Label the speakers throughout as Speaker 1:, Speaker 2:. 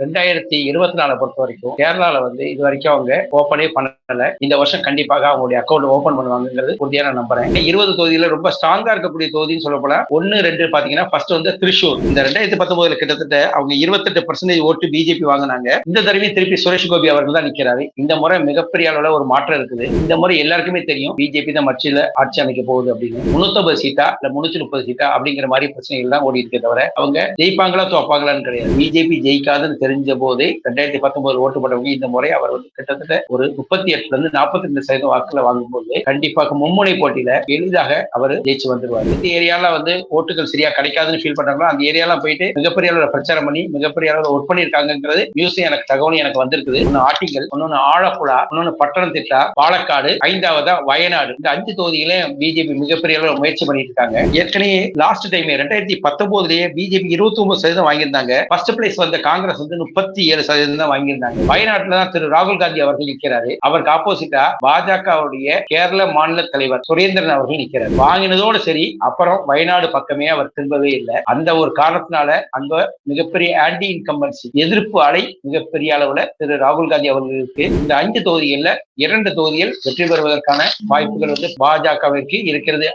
Speaker 1: ரெண்டாயிரத்தி இருபத்தி நாலு பொறுத்த வரைக்கும் கேரளால வந்து இது வரைக்கும் அவங்க ஓப்பனே பண்ணல. இந்த வருஷம் கண்டிப்பாக அவங்களுடைய அக்கௌண்ட் ஓபன் பண்ணுவாங்கிறது உறுதியா நான் நம்புறேன். இருபது தொகுதியில ரொம்ப ஸ்ட்ராங்கா இருக்கக்கூடிய தொகுதின்னு சொல்ல போல ஒன்னு ரெண்டு பாத்தீங்கன்னா ஃபர்ஸ்ட் வந்து திருச்சூர் இந்த ரெண்டாயிரத்தி பத்தொன்பதுல கிட்டத்தட்ட அவங்க இருபத்தெட்டு பர்சன்டேஜ் ஓட்டு பிஜேபி வாங்கினாங்க. இந்த தடவை திருப்பி சுரேஷ் கோபி அவர்கள் தான் நிக்கிறாரு. இந்த முறை மிகப்பெரிய அளவுல ஒரு மாற்றம் இருக்குது. இந்த முறை எல்லாருக்குமே தெரியும் பிஜேபி தான் மச்சில ஆட்சி அமைக்க போகுது அப்படின்னு. முன்னூத்தி சீட்டா இல்ல முன்னூத்தி முப்பது சீட்டா அப்படிங்கிற மாதிரி பிரச்சனைகள் தான் ஓடி இருக்கே தவிர அவங்க ஜெயிப்பாங்களா தோப்பாங்களான்னு கிடையாது. பிஜேபி ஜெயிக்காதுன்னு தெரிஞ்ச போதே ரெண்டாயிரத்தி பத்தொன்பது ஓட்டு போட்டவங்க இந்த முறை அவர் வந்து கிட்டத்தட்ட ஒரு முப்பத்தி எட்டுல இருந்து நாற்பத்தி ரெண்டு சதவீதம் வாக்குல வாங்கும்போது கண்டிப்பாக மும்முனை போட்டியில எளிதாக அவர் ஜெயிச்சு வந்துருவார். இந்த ஏரியால வந்து ஓட்டுகள் சரியா கிடைக்காதுன்னு ஃபீல் பண்றாங்களோ அந்த ஏரியாலாம் போயிட்டு மிகப்பெரிய அளவில் பிரச்சாரம் பண்ணி மிகப்பெரிய அளவில் ஒர்க் பண்ணிருக்காங்கிறது நியூஸ் எனக்கு தகவலும் எனக்கு வந்திருக்குது. ஒன்னு ஆட்டிகள் இன்னொன்னு ஆழப்புழா இன்னொன்னு பட்டணத்திட்டா பாலக்காடு ஐந்தாவதா வயநாடு இந்த அஞ்சு தொகுதிகளையும் பிஜேபி மிகப்பெரிய அளவில் முயற்சி பண்ணிட்டு இருக்காங்க ஏற்கனவே லாஸ்ட் டைம் ரெண்டாயிரத்தி பத்தொன்பதுலயே பிஜேபி இருபத்தி ஒன்பது சதவீதம் வாங்கியிருந்தாங்க. ஃபர்ஸ்ட் பிளேஸ் வந்த காங்கிரஸ் வந்து முப்பத்தி ஏழு சதவீதம் தான் வாங்கியிருந்தாங்க. வயநாட்டுல தான் திரு ராகுல் காந்தி அவர்கள் நிற்கிறாரு அவருக்கு ஆப்போசிட்டா பாஜகவுடைய கேரள மாநில தலைவர் சுரேந்திரன் அவர்கள் நிற்கிறார் வாங்கினதோடு சரி அப்புறம் வயநாடு பக்கமே அவர் திரும்பவே இல்லை. அந்த ஒரு காரணத்தினால அங்க மிகப்பெரிய ஆன்டி இன்கம்பன்சி எதிர்ப்பு அலை மிகப்பெரிய அளவுல திரு ராகுல் காந்தி அவர்களுக்கு இந்த அஞ்சு தொகுதிகள்ல இரண்டு தொகுதிகள் வெற்றி பெறுவதற்கான வாய்ப்புகள் வந்து பாஜகவிற்கு இருக்கிறது.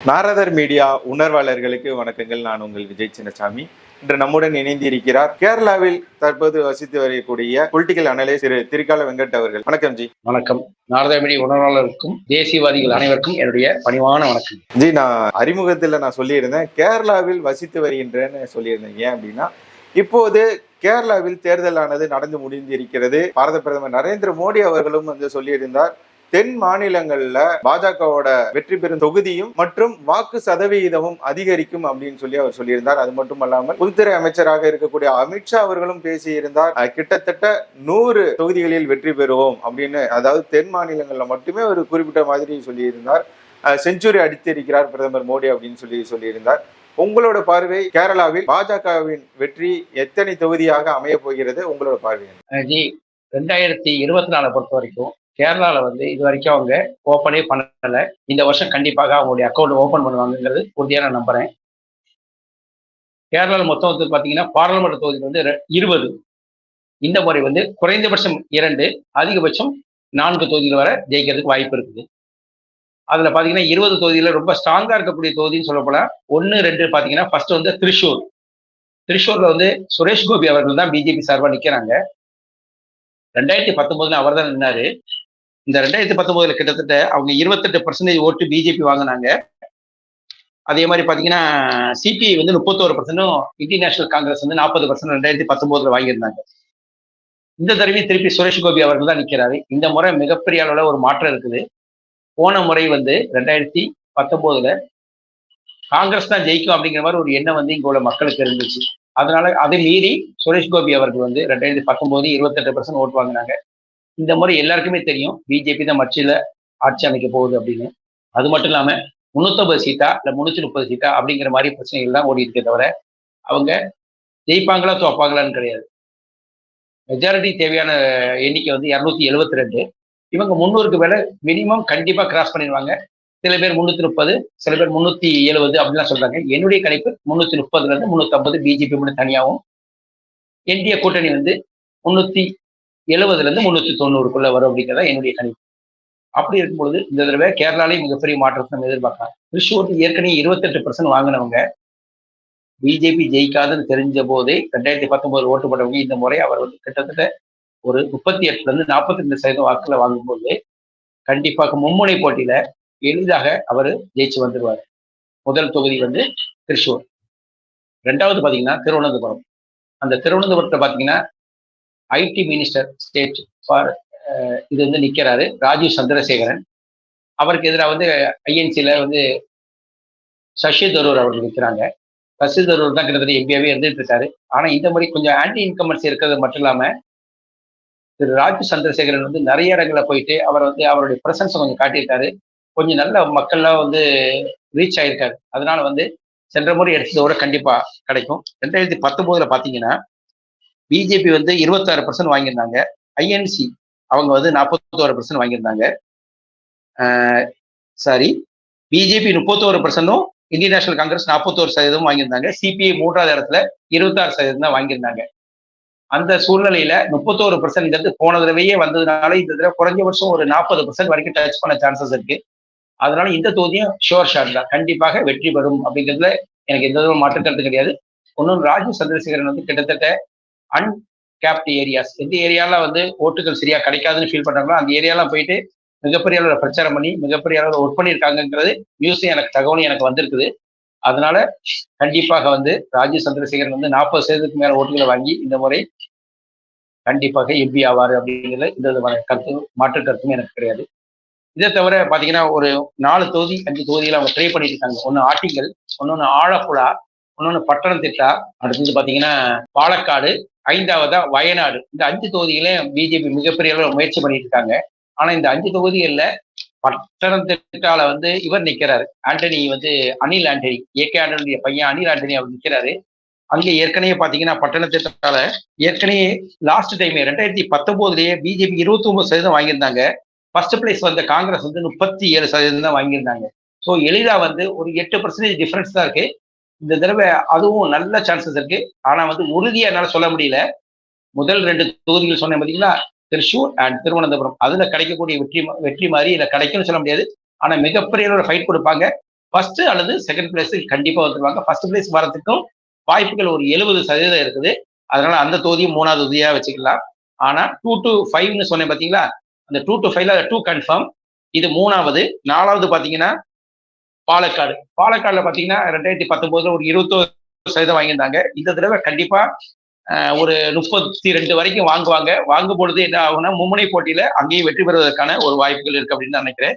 Speaker 2: நாரதர் மீடியா உணர்வாளர்களுக்கு வணக்கங்கள். நான் உங்கள் விஜய் சின்னசாமி. இன்று நம்முடன் இணைந்து இருக்கிறார் கேரளாவில் தற்போது வசித்து வரக்கூடிய பொலிட்டிக்கல் அனலிஸ்ட் திரு திரிகால வெங்கட் அவர்கள். வணக்கம் ஜி.
Speaker 1: வணக்கம். நாரதமணி உணர்வாளருக்கும் தேசியவாதிகள் அனைவருக்கும் என்னுடைய பணிவான வணக்கம்.
Speaker 2: ஜி நான் அறிமுகத்தில் நான் சொல்லியிருந்தேன் கேரளாவில் வசித்து வருகின்றேன்னு சொல்லியிருந்தேன் ஏன் அப்படின்னா இப்போது கேரளாவில் தேர்தலானது நடந்து முடிந்திருக்கிறது. பாரத பிரதமர் நரேந்திர மோடி அவர்களும் வந்து சொல்லியிருந்தார் தென் மாநிலங்கள்ல பாஜகவோட வெற்றி பெறும் தொகுதியும் மற்றும் வாக்கு சதவிகிதமும் அதிகரிக்கும் அப்படின்னு சொல்லி அவர் சொல்லியிருந்தார். அது மட்டும் அல்லாமல் உள்துறை அமைச்சராக இருக்கக்கூடிய அமித்ஷா அவர்களும் பேசியிருந்தார். கிட்டத்தட்ட நூறு தொகுதிகளில் வெற்றி பெறுவோம் அப்படின்னு அதாவது தென் மாநிலங்கள்ல மட்டுமே ஒரு குறிப்பிட்ட மாதிரி சொல்லியிருந்தார். செஞ்சுரி அடித்திருக்கிறார் பிரதமர் மோடி அப்படின்னு சொல்லி சொல்லியிருந்தார். உங்களோட பார்வை கேரளாவில் பாஜகவின் வெற்றி எத்தனை தொகுதியாக அமைய போகிறது? உங்களோட பார்வை
Speaker 1: ரெண்டாயிரத்தி இருபத்தி நாலு பொறுத்த வரைக்கும் கேரளால வந்து இது வரைக்கும் அவங்க ஓப்பனே பண்ணல. இந்த வருஷம் கண்டிப்பாக அவங்களுடைய அக்கௌண்ட் ஓப்பன் பண்ணுவாங்கங்கிறது உறுதியாக நான் நம்புறேன். கேரளாவில் மொத்தம் வந்து பாத்தீங்கன்னா பாராளுமன்ற தொகுதி வந்து இருபது. இந்த முறை வந்து குறைந்தபட்சம் இரண்டு அதிகபட்சம் நான்கு தொகுதிகள் வரை ஜெயிக்கிறதுக்கு வாய்ப்பு இருக்குது. அதுல பாத்தீங்கன்னா இருபது தொகுதியில் ரொம்ப ஸ்ட்ராங்காக இருக்கக்கூடிய தொகுதின்னு சொல்லப்போனால் ஒன்று ரெண்டு பாத்தீங்கன்னா ஃபர்ஸ்ட் வந்து திரிஷூர். திருச்சூர்ல வந்து சுரேஷ் கோபி அவர்கள் தான் பிஜேபி சார்பாக நிக்கிறாங்க. ரெண்டாயிரத்தி பத்தொன்பதுல அவர் தான் நின்னாரு. இந்த ரெண்டாயிரத்தி பத்தொன்பதுல கிட்டத்தட்ட அவங்க இருபத்தெட்டு பர்சன்டேஜ் ஓட்டு பிஜேபி வாங்கினாங்க. அதே மாதிரி பாத்தீங்கன்னா சிபிஐ வந்து முப்பத்தோரு பர்சன்டும் இந்தியன் நேஷனல் காங்கிரஸ் வந்து நாற்பது பர்சன்ட் ரெண்டாயிரத்தி பத்தொன்பதுல வாங்கியிருந்தாங்க. இந்த தடவை திருப்பி சுரேஷ் கோபி அவர்கள் தான் நிற்கிறாரு இந்த முறை மிகப்பெரிய அளவில் ஒரு மாற்றம் இருக்குது. போன முறை வந்து ரெண்டாயிரத்தி பத்தொன்பதுல காங்கிரஸ் தான் ஜெயிக்கும் அப்படிங்கிற மாதிரி ஒரு எண்ணம் வந்து இங்க உள்ள மக்களுக்கு இருந்துச்சு. அதனால அதை மீறி சுரேஷ் கோபி அவர்கள் வந்து ரெண்டாயிரத்தி பத்தொன்பது இருபத்தெட்டு பர்சன்ட் ஓட்டு வாங்கினாங்க. இந்த முறை எல்லாருக்குமே தெரியும். பிஜேபி தான் மச்சில ஆட்சி அமைக்க போகுது அப்படின்னு. அது மட்டும் இல்லாம முந்நூற்றம்பது சீட்டா இல்ல முன்னூத்தி முப்பது சீட்டா அப்படிங்கிற மாதிரி பிரச்சனைகள் தான் ஓடி இருக்கே தவிர அவங்க ஜெயிப்பாங்களா தோப்பாங்களான்னு கிடையாது. மெஜாரிட்டி தேவையான எண்ணிக்கை வந்து இரநூத்தி எழுபத்தி ரெண்டு இவங்க முந்நூறுக்கு மேல மினிமம் கண்டிப்பா கிராஸ் பண்ணிடுவாங்க. சில பேர் முன்னூத்தி முப்பது சில பேர் முன்னூத்தி எழுபது அப்படிலாம் சொல்றாங்க. என்னுடைய கணிப்பு முன்னூத்தி முப்பதுல இருந்து முன்னூத்தி ஐம்பது பிஜேபி மட்டும் தனியாகவும் என்டிஏ கூட்டணி வந்து முன்னூத்தி எழுபதுல இருந்து முன்னூத்தி தொண்ணூறுக்குள்ள வரும் அப்படிங்கிறதா என்னுடைய கணிப்பு. அப்படி இருக்கும்பொழுது இந்த தடவை கேரளாலேயும் மிகப்பெரிய மாற்றத்தை நம்ம எதிர்பார்க்கலாம். திருச்சூர் ஏற்கனவே இருபத்தெட்டு பர்சன்ட் வாங்கினவங்க பிஜேபி ஜெயிக்காதுன்னு தெரிஞ்ச போதே ரெண்டாயிரத்தி பத்தொன்பது ஓட்டு போட்டவங்க இந்த முறை அவர் வந்து கிட்டத்தட்ட ஒரு முப்பத்தி எட்டுல இருந்து நாற்பத்தி ரெண்டு சதவீதம் வாக்குல வாங்கும்போது கண்டிப்பாக மும்முனை போட்டியில எளிதாக அவர் ஜெயிச்சு வந்துடுவார் முதல் தொகுதி வந்து திருச்சூர் ரெண்டாவது பார்த்தீங்கன்னா திருவனந்தபுரம். அந்த திருவனந்தபுரத்தை பார்த்தீங்கன்னா ஐடி மினிஸ்டர் ஸ்டேட் ஃபார் இது வந்து நிற்கிறாரு ராஜீவ் சந்திரசேகரன். அவருக்கு எதிராக வந்து ஐஎன்சியில் வந்து சசி தரூர் அவர்கள் நிற்கிறாங்க சசி தரூர் தான் கிட்டத்தட்ட எம்பியாவே இருந்துட்டு இருக்காரு. ஆனால் இந்த மாதிரி கொஞ்சம் ஆன்டி இன்கமன்ஸ் இருக்கிறது மட்டும் இல்லாமல் திரு ராஜீவ் சந்திரசேகரன் வந்து நிறைய இடங்களில் போயிட்டு அவர் வந்து அவருடைய பிரசன்ஸ் கொஞ்சம் காட்டியிருக்காரு. கொஞ்சம் நல்ல மக்கள்லாம் வந்து ரீச் ஆயிருக்காரு. அதனால வந்து சென்ற முறை எடுத்ததோட கண்டிப்பாக கிடைக்கும். ரெண்டாயிரத்தி பத்தொம்போதில் பார்த்தீங்கன்னா பிஜேபி வந்து இருபத்தாறு பர்சன்ட் வாங்கியிருந்தாங்க. ஐஎன்சி அவங்க வந்து நாற்பத்தோரு பர்சன்ட் வாங்கியிருந்தாங்க. சாரி பிஜேபி முப்பத்தோரு பர்சன்டும் இந்தியன் நேஷனல் காங்கிரஸ் நாற்பத்தோரு சதவீதம் வாங்கியிருந்தாங்க. சிபிஐ மூன்றாவது இடத்துல இருபத்தாறு சதவீதம் தான் வாங்கியிருந்தாங்க. அந்த சூழ்நிலையில முப்பத்தோரு பர்சன்ட்ங்கிறது போன தடவையே வந்ததுனால இந்த தடவை குறைஞ்சபட்சம் ஒரு நாற்பது பர்சன்ட் வரைக்கும் டச் பண்ண சான்சஸ் இருக்கு. அதனால இந்த தொகுதியும் ஷோர் ஷாட் தான். கண்டிப்பாக வெற்றி பெறும் அப்படிங்கிறதுல எனக்கு எந்த விதமும் மாற்று கருத்து கிடையாது. ஒன்றும் ராஜீவ் சந்திரசேகரன் வந்து கிட்டத்தட்ட அன்கேப்ட் ஏரியாஸ் எந்த ஏரியாவில் வந்து ஓட்டுகள் சரியாக கிடைக்காதுன்னு ஃபீல் பண்ணுறாங்களோ அந்த ஏரியாலாம் போயிட்டு மிகப்பெரிய அளவில் பிரச்சாரம் பண்ணி மிகப்பெரிய அளவில் ஒர்க் பண்ணியிருக்காங்கங்கிறது நியூஸும் எனக்கு தகவலும் எனக்கு வந்திருக்குது. அதனால கண்டிப்பாக வந்து ராஜீவ் சந்திரசேகரன் வந்து நாற்பது சதவீதத்துக்கு மேல ஓட்டுகளை வாங்கி இந்த முறை கண்டிப்பாக எம்பி ஆவார் அப்படிங்கிறதுல இந்த விதமான கருத்து மாற்று கருத்தும் எனக்கு கிடையாது. இதை தவிர பார்த்தீங்கன்னா ஒரு நாலு தொகுதி அஞ்சு தொகுதியில் அவங்க ட்ரை பண்ணிட்டு இருக்காங்க. ஒன்று ஆட்டிங்கல் ஒன்னொன்று ஆழப்புழா இன்னொன்று பட்டணத்திட்டா அடுத்தது பார்த்தீங்கன்னா பாலக்காடு ஐந்தாவதா வயநாடு. இந்த அஞ்சு தொகுதிகளையும் பிஜேபி மிகப்பெரிய அளவில் முயற்சி பண்ணிட்டு இருக்காங்க ஆனா இந்த அஞ்சு தொகுதிகள்ல பட்டணத்திட்டால வந்து இவர் நிக்கிறாரு. ஆண்டனி வந்து அனில் ஆண்டனி. ஏகே ஆண்டனுடைய பையன் அனில் ஆண்டனி அவர் நிக்கிறாரு. அங்கே ஏற்கனவே பாத்தீங்கன்னா பட்டணத்திட்டால ஏற்கனவே லாஸ்ட் டைம் ரெண்டாயிரத்தி பத்தொன்பதுலயே பிஜேபி இருபத்தி ஒன்பது சதவீதம் வாங்கியிருந்தாங்க. ஃபர்ஸ்ட் பிளேஸ் வந்த காங்கிரஸ் வந்து முப்பத்தி ஏழு சதவீதம் தான் வாங்கியிருந்தாங்க. ஸோ எளிதா வந்து ஒரு எட்டு பர்சன்டேஜ் டிஃபரன்ஸ் தான் இருக்கு. இந்த தடவை அதுவும் நல்ல சான்சஸ் இருக்கு. ஆனா வந்து உறுதியா என்னால சொல்ல முடியல. முதல் ரெண்டு தொகுதிகள் சொன்னேன் பாத்தீங்களா? திருச்சூர் அண்ட் திருவனந்தபுரம். அதுல கிடைக்கக்கூடிய வெற்றி மா- வெற்றி மாதிரி இல்ல கிடைக்கும்னு சொல்ல முடியாது. ஆனா மிகப்பெரிய ஒரு ஃபைட் கொடுப்பாங்க. ஃபர்ஸ்ட் அல்லது செகண்ட் பிளேஸ் கண்டிப்பா வந்துருவாங்க. ஃபர்ஸ்ட் பிளேஸ் வரதுக்கும் வாய்ப்புகள் ஒரு எழுபது சதவீதம் இருக்குது. அதனால அந்த தொகுதியும் மூணாவது தொகுதியா வச்சுக்கலாம். ஆனா டூ டு ஃபைவ்னு சொன்னேன் பாத்தீங்களா? அந்த டூ டு ஃபைவ்ல டூ கன்ஃபார்ம் இது மூணாவது. நாலாவது பாத்தீங்கன்னா பாலக்காடு. பாலக்காடுல பாத்தீங்கன்னா ரெண்டாயிரத்தி பத்தொன்பதுல ஒரு இருபத்தோரு சதவீதம் வாங்கியிருந்தாங்க. இந்த தடவை கண்டிப்பா ஒரு முப்பத்தி ரெண்டு வரைக்கும் வாங்குவாங்க. வாங்கும் பொழுது என்ன ஆகும்னா மும்முனை போட்டியில அங்கேயும் வெற்றி பெறுவதற்கான ஒரு வாய்ப்புகள் இருக்கு அப்படின்னு நான் நினைக்கிறேன்.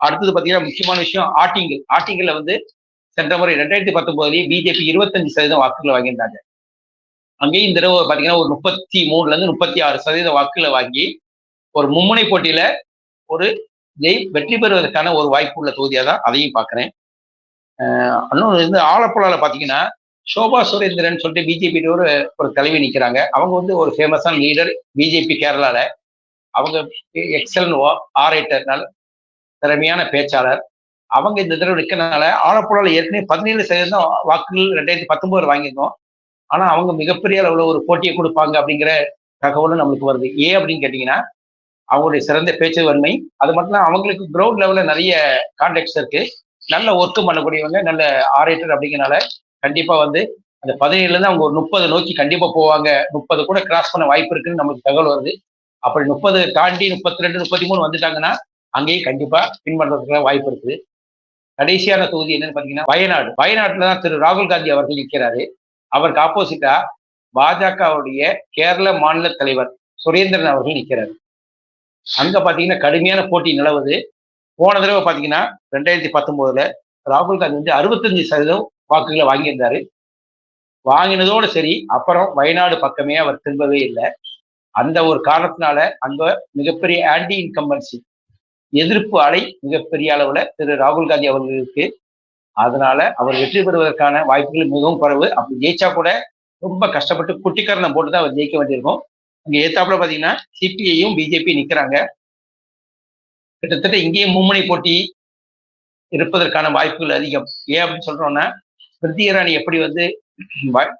Speaker 1: அடுத்தது பாத்தீங்கன்னா முக்கியமான விஷயம் ஆட்டிங்கல். ஆட்டிங்கல்ல வந்து சென்ற முறை ரெண்டாயிரத்தி பத்தொன்பதுலயே பிஜேபி இருபத்தஞ்சு சதவீதம் வாக்குகளை வாங்கியிருந்தாங்க. அங்கேயும் இந்த தடவை பாத்தீங்கன்னா ஒரு முப்பத்தி மூணுல இருந்து முப்பத்தி ஆறு சதவீத வாக்குகளை வாங்கி ஒரு மும்முனை போட்டியில ஒரு ஜெய் வெற்றி பெறுவதற்கான ஒரு வாய்ப்பு உள்ள தொகுதியாக தான் அதையும் பார்க்குறேன் இன்னொன்று வந்து ஆலப்புழாவில் பார்த்தீங்கன்னா சோபா சுரேந்திரன் சொல்லிட்டு பிஜேபி ஒரு ஒரு தலைவி நிற்கிறாங்க அவங்க வந்து ஒரு ஃபேமஸான லீடர் பிஜேபி கேரளாவில் அவங்க எக்ஸலன் ஆரேட்டர் நல்ல திறமையான பேச்சாளர். அவங்க இந்த தடவை நிற்கிறனால ஆலப்புழாவில் ஏற்கனவே பதினேழு சதவீதம் வாக்குகள் ரெண்டாயிரத்தி பத்தொன்பது வாங்கியிருந்தோம். ஆனால் அவங்க மிகப்பெரிய அளவில் ஒரு போட்டியை கொடுப்பாங்க அப்படிங்கிற தகவலும் நம்மளுக்கு வருது. ஏன் அப்படின்னு கேட்டிங்கன்னா அவங்களுடைய சிறந்த பேச்சு வன்மை. அது மட்டும் இல்லாம அவங்களுக்கு கிரவுண்ட் லெவலில் நிறைய கான்டாக்ட்ஸ் இருக்கு. நல்ல ஒர்க்கும் பண்ணக்கூடியவங்க நல்ல ஆரேட்டர் அப்படிங்கறனால கண்டிப்பா வந்து அந்த பதினேழுல இருந்து அவங்க ஒரு முப்பது நோக்கி கண்டிப்பா போவாங்க. முப்பது கூட கிராஸ் பண்ண வாய்ப்பு இருக்குன்னு நமக்கு தகவல் வருது. அப்படி முப்பது தாண்டி முப்பத்தி ரெண்டு முப்பத்தி மூணு வந்துட்டாங்கன்னா அங்கேயும் கண்டிப்பா பின் பண்றதுக்கு வாய்ப்பு இருக்குது. கடைசியான தொகுதி என்னன்னு பாத்தீங்கன்னா வயநாடு. வயநாட்டுல தான் திரு ராகுல் காந்தி அவர்கள் நிற்கிறாரு. அவருக்கு ஆப்போசிட்டா பாஜகவுடைய கேரள மாநில தலைவர் சுரேந்திரன் அவர்கள் நிற்கிறாரு. அங்க பாத்தீங்கன்னா கடுமையான போட்டி நிலவுது. போன தடவை பாத்தீங்கன்னா ரெண்டாயிரத்தி பத்தொன்பதுல ராகுல் காந்தி வந்து அறுபத்தஞ்சு சதவீதம் வாக்குகளை வாங்கியிருந்தாரு. வாங்கினதோடு சரி அப்புறம் வயநாடு பக்கமே அவர் திரும்பவே இல்லை. அந்த ஒரு காரணத்தினால அங்க மிகப்பெரிய ஆன்டி இன்கம்பன்சி எதிர்ப்பு அலை மிகப்பெரிய அளவுல திரு ராகுல் காந்தி அவர்களுக்கு அதனால அவர் வெற்றி பெறுவதற்கான வாய்ப்புகள் மிகவும் குறைவு. அப்படி ஜெயிச்சா கூட ரொம்ப கஷ்டப்பட்டு குட்டிக்கரணம் போட்டு தான் அவர் ஜெயிக்க வேண்டியிருக்கும். இங்க ஏத்தாப்புல பாத்தீங்கன்னா சிபிஐயும் பிஜேபி நிக்கிறாங்க. கிட்டத்தட்ட இங்கேயும் மும்முனை போட்டி இருப்பதற்கான வாய்ப்புகள் அதிகம். ஏன் அப்படின்னு சொல்றோம்னா ஸ்மிருதி இரானி எப்படி வந்து வ-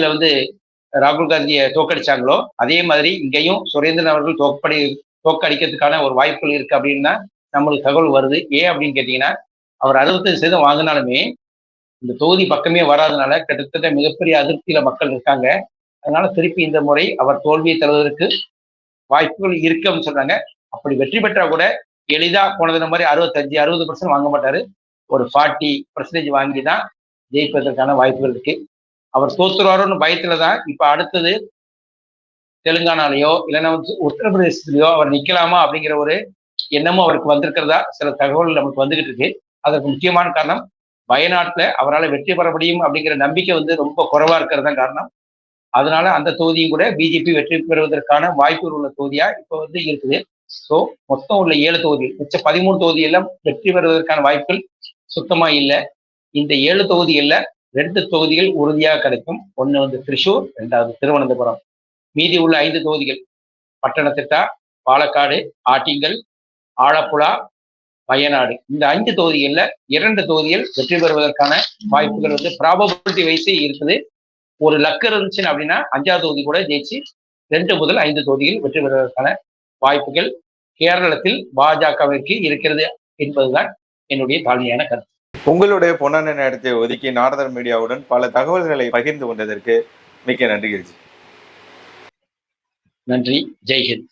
Speaker 1: வந்து ராகுல் காந்தியை தோக்கடிச்சாங்களோ அதே மாதிரி இங்கேயும் சுரேந்திரன் அவர்கள் தோக்கடி தோக்கடிக்கிறதுக்கான ஒரு வாய்ப்புகள் இருக்கு அப்படின்னா நம்மளுக்கு தகவல் வருது. ஏன் அப்படின்னு கேட்டீங்கன்னா அவர் அறுபத்தஞ்சு சதவீதம் வாங்கினாலுமே இந்த தொகுதி பக்கமே வராதனால கிட்டத்தட்ட மிகப்பெரிய அதிருப்தியில மக்கள் இருக்காங்க. அதனால திருப்பி இந்த முறை அவர் தோல்வியை தருவதற்கு வாய்ப்புகள் இருக்கு அப்படின்னு சொல்றாங்க அப்படி வெற்றி பெற்றா கூட எளிதா போனது மாதிரி அறுபத்தஞ்சு அறுபது பர்சன்ட் வாங்க மாட்டாரு. ஒரு ஃபார்ட்டி பர்சன்டேஜ் வாங்கி தான் ஜெயிப்பதற்கான வாய்ப்புகள் இருக்கு. அவர் தோத்துருவாரோன்னு பயத்துல தான் இப்ப அடுத்தது தெலுங்கானாலேயோ இல்லைன்னா வந்து உத்தரப்பிரதேசத்துலயோ அவர் நிக்கலாமா அப்படிங்கிற ஒரு எண்ணமும் அவருக்கு வந்திருக்கிறதா? சில தகவல் நமக்கு வந்துகிட்டு இருக்கு. அதற்கு முக்கியமான காரணம் வயநாட்டுல அவரால் வெற்றி பெற முடியும் அப்படிங்கிற நம்பிக்கை வந்து ரொம்ப குறைவா இருக்கிறது தான் காரணம். அதனால அந்த தொகுதியும் கூட பிஜேபி வெற்றி பெறுவதற்கான வாய்ப்புகள் உள்ள தொகுதியா இப்போ வந்து இருக்குது. ஸோ மொத்தம் உள்ள ஏழு தொகுதி மிச்ச பதிமூணு தொகுதியெல்லாம் வெற்றி பெறுவதற்கான வாய்ப்புகள் சுத்தமா இல்லை. இந்த ஏழு தொகுதிகளில் ரெண்டு தொகுதிகள் உறுதியாக கிடைக்கும். ஒன்று வந்து திருச்சூர் ரெண்டாவது திருவனந்தபுரம். மீதி உள்ள ஐந்து தொகுதிகள் பட்டணத்திட்டா பாலக்காடு ஆட்டிங்கல் ஆலப்புழா வயநாடு. இந்த அஞ்சு தொகுதிகளில் இரண்டு தொகுதிகள் வெற்றி பெறுவதற்கான வாய்ப்புகள் வந்து ப்ராபபிலிட்டி வைஸே இருக்குது. ஒரு லக்கு இருந்துச்சு அப்படின்னா அஞ்சாவது தொகுதி கூட ஜெயிச்சு ரெண்டு முதல் ஐந்து தொகுதிகள் வெற்றி பெறுவதற்கான வாய்ப்புகள் கேரளத்தில் பாஜகவிற்கு இருக்கிறது என்பதுதான் என்னுடைய தாழ்மையான கருத்து.
Speaker 2: உங்களுடைய பொன்னான நேரத்தை ஒதுக்கி நாரதர் மீடியாவுடன் பல தகவல்களை பகிர்ந்து கொண்டதற்கு மிக்க நன்றி
Speaker 1: நன்றி. ஜெய்ஹிந்த்